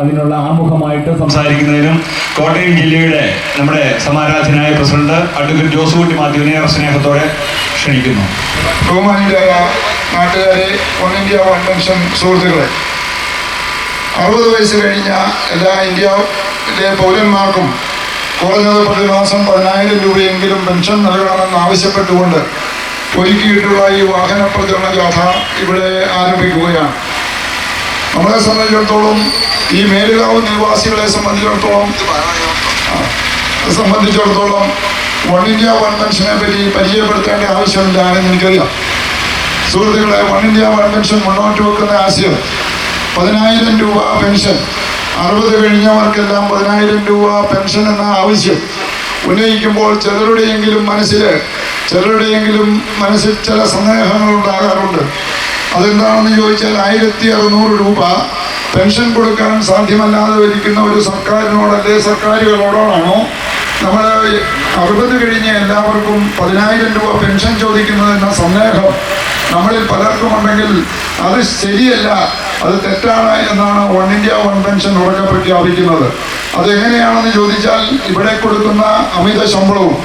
അതിനുള്ള ആമുഖമായിട്ട് സംസാരിക്കുന്നതിനും കോട്ടയം ജില്ലയുടെ നമ്മുടെ സമാരാധനായ പ്രസിഡന്റ് അഡ്വക്കേറ്റ് ജോസുകുട്ടി മാത്യുവിനെ സ്നേഹത്തോടെ ക്ഷണിക്കുന്നു. ബഹുമാനിയായ നാട്ടുകാരെ വൺ ഇന്ത്യ വൺ പെൻഷൻ സുഹൃത്തുക്കളെ അറുപത് വയസ്സ് കഴിഞ്ഞ എല്ലാ ഇന്ത്യയിലെ പൗരന്മാർക്കും കുറഞ്ഞത് പ്രതിമാസം പതിനായിരം രൂപയെങ്കിലും പെൻഷൻ നൽകണമെന്ന് ആവശ്യപ്പെട്ടുകൊണ്ട് ഒരുക്കിയിട്ടുള്ള ഈ വാഹന പ്രചരണ ജാഥ ഇവിടെ ആരംഭിക്കുകയാണ്. നമ്മളെ സംബന്ധിച്ചിടത്തോളം ഈ മേലുകാവ് നിവാസികളെ സംബന്ധിച്ചിടത്തോളം. സംബന്ധിച്ചിടത്തോളം വൺ ഇന്ത്യ വൺ പെൻഷനെ പറ്റി പരിചയപ്പെടുത്തേണ്ട ആവശ്യമില്ല എന്ന് എനിക്കറിയാം സുഹൃത്തുക്കളെ വൺ ഇന്ത്യ വൺ പെൻഷൻ മുന്നോട്ട് വെക്കുന്ന ആശയം പതിനായിരം രൂപ പെൻഷൻ. അറുപത് കഴിഞ്ഞവർക്കെല്ലാം പതിനായിരം രൂപ പെൻഷൻ എന്ന ആവശ്യം ഉന്നയിക്കുമ്പോൾ ചിലരുടെയെങ്കിലും മനസ്സിൽ ചിലരുടെയെങ്കിലും മനസ്സിൽ ചില സന്ദേഹങ്ങൾ ഉണ്ടാകാറുണ്ട്. അതെന്താണെന്ന് ചോദിച്ചാൽ ആയിരത്തി അറുന്നൂറ് രൂപ പെൻഷൻ കൊടുക്കാൻ സാധ്യമല്ലാതെ വരിക്കുന്ന ഒരു സർക്കാരിനോടല്ലേ സർക്കാരുകളോടാണോ നമ്മൾ അറുപത് കഴിഞ്ഞ് എല്ലാവർക്കും പതിനായിരം രൂപ പെൻഷൻ ചോദിക്കുന്നത് എന്ന സന്ദേഹം നമ്മളിൽ പലർക്കും ഉണ്ടെങ്കിൽ അത് ശരിയല്ല അത് തെറ്റാണ് എന്നാണ് വൺ ഇന്ത്യ വൺ പെൻഷൻ ഉറക്കെ പ്രഖ്യാപിക്കുന്നത്. അതെങ്ങനെയാണെന്ന് ചോദിച്ചാൽ ഇവിടെ കൊടുക്കുന്ന അമിത ശമ്പളവും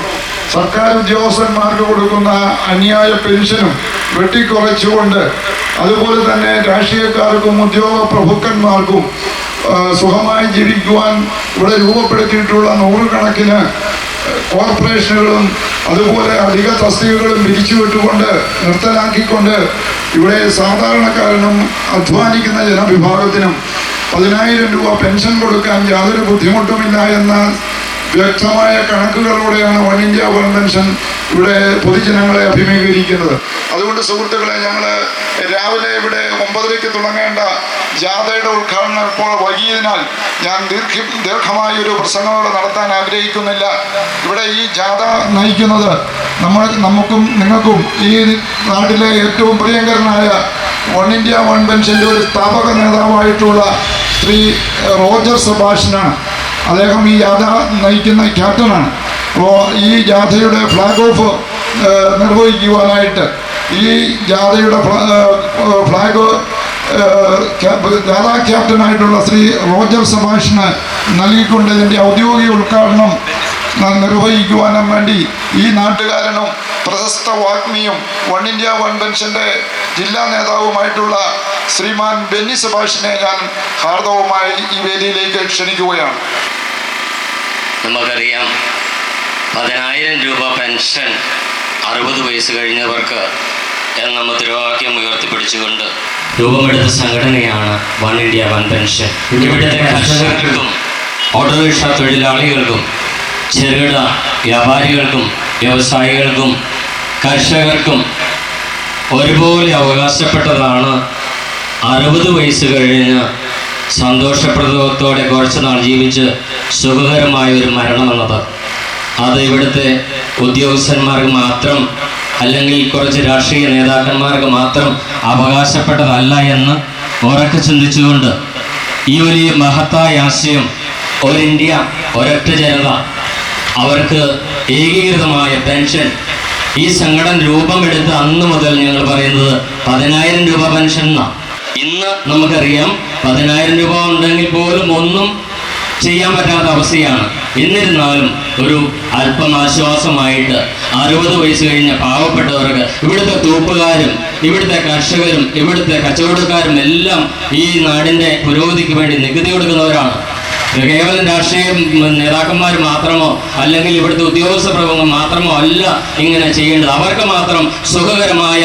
സർക്കാർ ഉദ്യോഗസ്ഥന്മാർക്ക് കൊടുക്കുന്ന അന്യായ പെൻഷനും വെട്ടിക്കുറച്ചുകൊണ്ട് അതുപോലെ തന്നെ രാഷ്ട്രീയക്കാർക്കും ഉദ്യോഗ പ്രഭുക്കന്മാർക്കും സുഖമായി ജീവിക്കുവാൻ ഇവിടെ രൂപപ്പെടുത്തിയിട്ടുള്ള നൂറുകണക്കിന് കോർപ്പറേഷനുകളും അതുപോലെ അധിക തസ്തികകളും പിരിച്ചുവിട്ടുകൊണ്ട് നിർത്തലാക്കിക്കൊണ്ട് ഇവിടെ സാധാരണക്കാരനും അധ്വാനിക്കുന്ന ജനവിഭാഗത്തിനും പതിനായിരം രൂപ പെൻഷൻ കൊടുക്കാൻ യാതൊരു ബുദ്ധിമുട്ടുമില്ല എന്ന വ്യക്തമായ കണക്കുകളോടെയാണ് വൺ ഇന്ത്യ വൺ പെൻഷൻ ഇവിടെ പൊതുജനങ്ങളെ അഭിമുഖീകരിക്കുന്നത്. അതുകൊണ്ട് സുഹൃത്തുക്കളെ ഞങ്ങൾ രാവിലെ ഇവിടെ ഒമ്പതരയ്ക്ക് തുടങ്ങേണ്ട ജാഥയുടെ ഉദ്ഘാടനം ഇപ്പോൾ വൈകിയതിനാൽ ഞാൻ ദീർഘ ദീർഘമായ ഒരു പ്രസംഗം നടത്താൻ ആഗ്രഹിക്കുന്നില്ല. ഇവിടെ ഈ ജാഥ നയിക്കുന്നത് നമ്മൾ നമുക്കും നിങ്ങൾക്കും ഈ നാട്ടിലെ ഏറ്റവും പ്രിയങ്കരനായ വൺ ഇന്ത്യ വൺ പെൻഷന്റെ ഒരു സ്ഥാപക നേതാവായിട്ടുള്ള ശ്രീ റോജർ സബാഷിനാണ് അദ്ദേഹം ഈ ജാഥ നയിക്കുന്ന ക്യാപ്റ്റനാണ്. അപ്പോൾ ഈ ജാഥയുടെ ഫ്ലാഗ് ഓഫ് നിർവഹിക്കുവാനായിട്ട് ഈ ജാഥയുടെ ഫ്ലാ- ഫ്ലാഗ് ജാഥാ ക്യാപ്റ്റനായിട്ടുള്ള ശ്രീ റോജർ സബാഷിന് നൽകിക്കൊണ്ട് ഇതിന്റെ ഔദ്യോഗിക ഉദ്ഘാടനം നിർവഹിക്കുവാനും വേണ്ടി ഈ നാട്ടുകാരനും പ്രശസ്ത വാഗ്മിയും വൺ ഇന്ത്യ വൺ പെൻഷന്റെ ജില്ലാ നേതാവുമായിട്ടുള്ള ശ്രീമാൻ ബെന്നി സബാഷിനെ ഞാൻ ഹാർദവുമായി ഈ വേദിയിലേക്ക് ക്ഷണിക്കുകയാണ്. നമുക്കറിയാം പതിനായിരം രൂപ പെൻഷൻ അറുപത് വയസ്സ് കഴിഞ്ഞവർക്ക് എന്ന മുദ്രാവാക്യം ഉയർത്തിപ്പിടിച്ചുകൊണ്ട് രൂപമെടുത്ത സംഘടനയാണ് വൺ ഇന്ത്യ വൺ പെൻഷൻ. ഇവിടുത്തെ കർഷകർക്കും ഓട്ടോറിക്ഷ തൊഴിലാളികൾക്കും ചെറുകിട വ്യാപാരികൾക്കും വ്യവസായികൾക്കും കർഷകർക്കും ഒരുപോലെ അവകാശപ്പെട്ടതാണ് അറുപത് വയസ്സ് കഴിഞ്ഞ് സന്തോഷപ്രദത്തോടെ കുറച്ച് നാൾ ജീവിച്ച് സുഖകരമായ ഒരു മരണമെന്നത്. അത് ഇവിടുത്തെ ഉദ്യോഗസ്ഥന്മാർക്ക് മാത്രം അല്ലെങ്കിൽ കുറച്ച് രാഷ്ട്രീയ നേതാക്കന്മാർക്ക് മാത്രം അവകാശപ്പെട്ടതല്ല എന്ന് ഉറക്കെ ചിന്തിച്ചുകൊണ്ട് ഈ ഒരു മഹത്തായ ആശയം ഒരു ഇന്ത്യ ഒരൊറ്റ ജനത അവർക്ക് ഏകീകൃതമായ പെൻഷൻ ഈ സംഘടന രൂപമെടുത്ത് അന്ന് മുതൽ ഞങ്ങൾ പറയുന്നത് പതിനായിരം രൂപ പെൻഷൻ എന്നാണ് ഇന്ന് നമുക്കറിയാം പതിനായിരം രൂപ ഉണ്ടെങ്കിൽ പോലും ഒന്നും ചെയ്യാൻ പറ്റാത്ത അവസ്ഥയാണ്. എന്നിരുന്നാലും ഒരു അല്പം ആശ്വാസമായിട്ട് അറുപത് വയസ്സ് കഴിഞ്ഞ പാവപ്പെട്ടവർക്ക് ഇവിടുത്തെ തൂപ്പുകാരും ഇവിടുത്തെ കർഷകരും ഇവിടുത്തെ കച്ചവടക്കാരും എല്ലാം ഈ നാടിന്റെ പുരോഗതിക്ക് വേണ്ടി നികുതി കൊടുക്കുന്നവരാണ്. കേവലം രാഷ്ട്രീയ നേതാക്കന്മാർ മാത്രമോ അല്ലെങ്കിൽ ഇവിടുത്തെ ഉദ്യോഗസ്ഥ പ്രമുഖർ മാത്രമോ അല്ല ഇങ്ങനെ ചെയ്യേണ്ടത്. അവർക്ക് മാത്രം സുഖകരമായ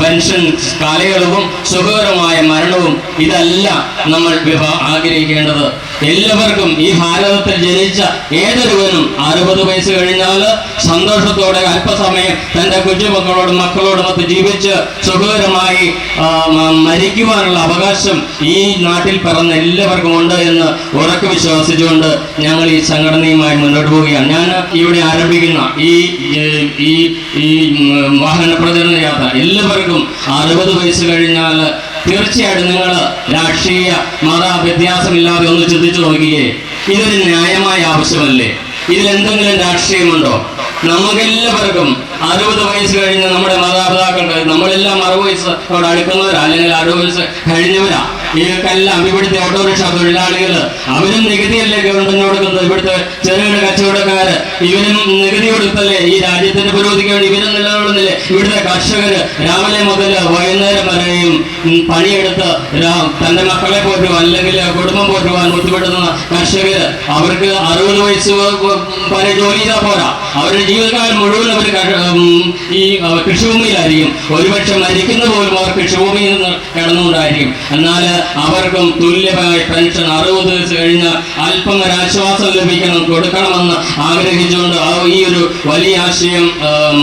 പെൻഷൻ കാലയളവും സുഖകരമായ മരണവും ഇതല്ല നമ്മൾ വിവാഹ ആഗ്രഹിക്കേണ്ടത്. എല്ലാവർക്കും ഈ ഭാരതത്തിൽ ജനിച്ച ഏതൊരുവനും അറുപത് വയസ്സ് കഴിഞ്ഞാൽ സന്തോഷത്തോടെ അല്പസമയം തന്റെ കുഞ്ഞുമക്കളോടും മക്കളോടും ഒക്കെ ജീവിച്ച് സുഖകരമായി മരിക്കുവാനുള്ള അവകാശം ഈ നാട്ടിൽ പിറന്ന എല്ലാവർക്കും ഉണ്ട് എന്ന് ഉറക്കെ വിശ്വസിച്ചുകൊണ്ട് ഞങ്ങൾ ഈ സംഘടനയുമായി മുന്നോട്ട് പോവുകയാണ്. ഞാൻ ഇവിടെ ആരംഭിക്കുന്ന ഈ ഈ വാഹന പ്രചരണ യാത്ര. എല്ലാവർക്കും അറുപത് വയസ്സ് കഴിഞ്ഞാൽ തീർച്ചയായിട്ടും നിങ്ങൾ രാഷ്ട്രീയ മത വ്യത്യാസമില്ലാതെ ഒന്ന് ചിന്തിച്ചു നോക്കിയേ. ഇതൊരു ന്യായമായ ആവശ്യമല്ലേ? ഇതിൽ എന്തെങ്കിലും രാഷ്ട്രീയമുണ്ടോ? നമുക്കെല്ലാവർക്കും അറുപത് വയസ്സ് കഴിഞ്ഞ നമ്മുടെ മാതാപിതാക്കൾ നമ്മളെല്ലാം അറുപത് വയസ്സോട് അടുക്കുന്നവരാ അല്ലെങ്കിൽ അറുപത് വയസ്സ് കഴിഞ്ഞവരാ. ഇവർക്കെല്ലാം ഇവിടുത്തെ ഓട്ടോറിക്ഷ തൊഴിലാളികൾ അവരും നികുതിയല്ലേ ഗവൺമെന്റ് കൊടുക്കുന്നത്? ഇവിടുത്തെ ചെറുകിട കച്ചവടക്കാര് ഇവരും നികുതി കൊടുത്തല്ലേ? ഈ രാജ്യത്തിന്റെ പുരോഗതിക്ക് വേണ്ടി ഇവരും നിലകൊള്ളുന്നില്ലേ? ഇവിടുത്തെ കർഷകര് രാവിലെ മുതൽ വൈകുന്നേരം വരെയും പണിയെടുത്ത് തന്റെ മക്കളെ പോറ്റുക അല്ലെങ്കിൽ കുടുംബം പോറ്റുവാൻ ബുദ്ധിമുട്ടുന്ന കർഷകര് അവർക്ക് അറുപത് വയസ്സ് വരെ ജോലി ചെയ്താൽ പോരാ. അവരുടെ ജീവിതകാലം മുഴുവൻ അവർ ഈ കൃഷിഭൂമിയിലായിരിക്കും. ഒരുപക്ഷെ മരിക്കുന്ന പോലും അവർ കൃഷിഭൂമിയിൽ നിന്ന് കിടന്നുകൊണ്ടായിരിക്കും. എന്നാൽ അവർക്കും തുല്യമായ പെൻഷൻ അറുപത് വയസ്സ് കഴിഞ്ഞ അല്പം ഒരു ആശ്വാസം ലഭിക്കണം കൊടുക്കണമെന്ന് ആഗ്രഹിച്ചുകൊണ്ട് ആ ഈ ഒരു വലിയ ആശയം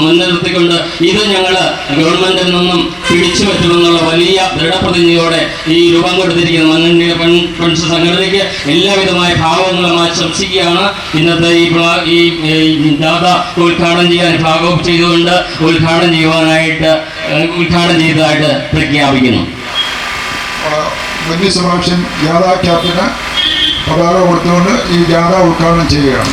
മുൻനിർത്തിക്കൊണ്ട് ഇത് ഞങ്ങൾ ഗവൺമെന്റിൽ നിന്നും പിടിച്ചു പറ്റുമെന്നുള്ള വലിയ ദൃഢപ്രതിജ്ഞയോടെ ഈ രൂപം കൊടുത്തിരിക്കുന്ന. മണ്ണിന്റെ പെൻഷൻ സംഘടനയ്ക്ക് എല്ലാവിധമായ ഭാവങ്ങളും ആശംസിക്കുകയാണ്. ഇന്നത്തെ ഈ ഈ ജാഥ ഉദ്ഘാടനം ചെയ്യാൻ ഭാഗവും ചെയ്തുകൊണ്ട് ഉദ്ഘാടനം ചെയ്യുവാനായിട്ട് ഉദ്ഘാടനം ചെയ്തതായിട്ട് പ്രഖ്യാപിക്കുന്നു. വലിയ സെബാസ്റ്റ്യൻ ജാഥ ക്യാപ്റ്റന് പതാക കൊടുത്തുകൊണ്ട് ഈ ജാഥ ഉദ്ഘാടനം ചെയ്യുകയാണ്.